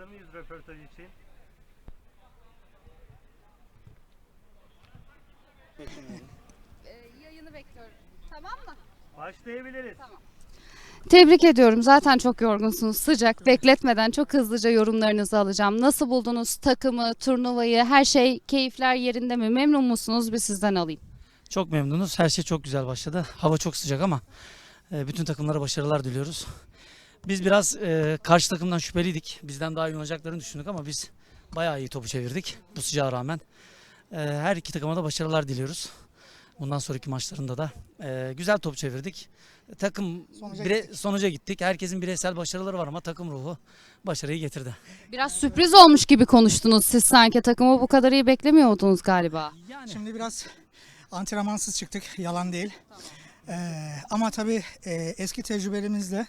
Hazır mıyız röportaj için? Ee, yayını bekliyorum. Tamam mı? Başlayabiliriz. Tebrik ediyorum. Zaten çok yorgunsunuz. Sıcak. Bekletmeden çok hızlıca yorumlarınızı alacağım. Nasıl buldunuz takımı, turnuvayı? Her şey, keyifler yerinde mi? Memnun musunuz? Bir sizden alayım. Çok memnunuz. Her şey çok güzel başladı. Hava çok sıcak ama e, bütün takımlara başarılar diliyoruz. Biz biraz e, karşı takımdan şüpheliydik. Bizden daha iyi oynayacaklarını düşündük ama biz bayağı iyi topu çevirdik bu sıcağa rağmen. E, her iki takıma da başarılar diliyoruz. Bundan sonraki maçlarında da e, güzel top çevirdik. Takım Sonuca bire, sonuca gittik. Herkesin bireysel başarıları var ama takım ruhu başarıyı getirdi. Biraz sürpriz olmuş gibi konuştunuz siz sanki. Takımı bu kadar iyi beklemiyordunuz galiba. Yani Şimdi biraz antrenmansız çıktık, yalan değil. Ee, ama tabii e, eski tecrübelerimizle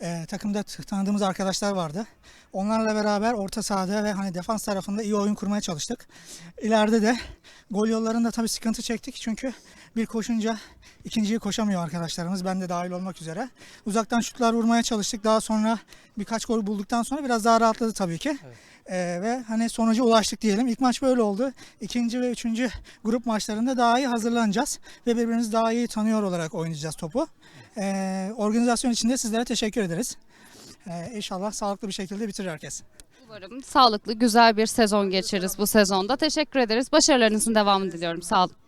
e, takımda tanıdığımız arkadaşlar vardı. Onlarla beraber orta sahada ve hani defans tarafında iyi oyun kurmaya çalıştık. İleride de gol yollarında tabii sıkıntı çektik çünkü bir koşunca ikinciyi koşamıyor arkadaşlarımız. Ben de dahil olmak üzere. Uzaktan şutlar vurmaya çalıştık. Daha sonra birkaç gol bulduktan sonra biraz daha rahatladı tabii ki. Ee, ve hani sonuca ulaştık diyelim. İlk maç böyle oldu. İkinci ve üçüncü grup maçlarında daha iyi hazırlanacağız ve birbirimizi daha iyi tanıyor olarak oynayacağız topu. Ee, organizasyon için de sizlere teşekkür ederiz. Ee, inşallah sağlıklı bir şekilde bitirir herkes. Umarım sağlıklı, güzel bir sezon geçiririz bu sezonda. Teşekkür ederiz. Başarılarınızın devamını diliyorum. Sağ olun.